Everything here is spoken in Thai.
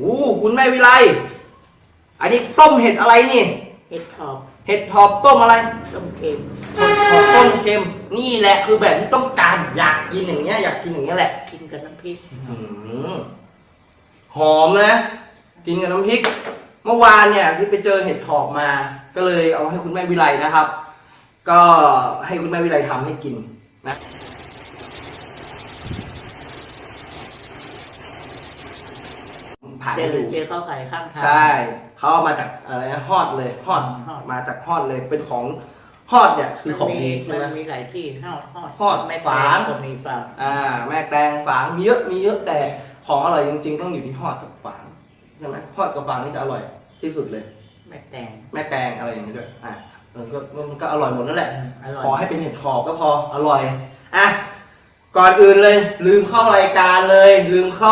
อู้คุณแม่วิไล อันนี้ต้มเห็ดอะไรนี่ เห็ดถอบเห็ดถอบต้มอะไรต้มเค็มเห็ดถอบต้มเค็ม นี่แหละคือแบบที่ต้องการอยากกินอย่างเงี้ยอยากกินอย่างเงี้ยแหละ กินกับน้ำพริกอื้อหือหอมนะ กินกับน้ำพริก เมื่อวานเนี่ยที่ไปเจอเห็ดถอบมา ก็เลยเอาให้คุณแม่วิไลนะครับ ก็ให้คุณแม่วิไลทำให้กินนะ ผ่านเจให้อดู เจอข้าวไข่ข้างทาง ใช่เขาเอามาจากอะไรนะฮอดเลยฮอดฮอด มาจากฮอดเลยเป็นของฮอดเนี่ยคือของมันมีดีใช่ไหมมันมีหลายที่ทอดทอดทอดแม่ฝาฝาง ก็มีฝางอ่า แม่แกลงฝางมีเยอะมีเยอะแต่ของอร่อยจริง ๆ ต้องอยู่ที่ฮอดกับฝางใช่ไหมฮอดกับฝางนี่จะอร่อยที่สุดเลย แม่แตงแม่แกงอะไรอย่างนี้ด้วยอะเออก็มันก็อร่อยหมดนั่นแหละ อร่อยขอให้เป็นเห็ดถอบก็พออร่อยอะก่อนอื่นเลย ลืมเข้ารายการเลยลืมเข้า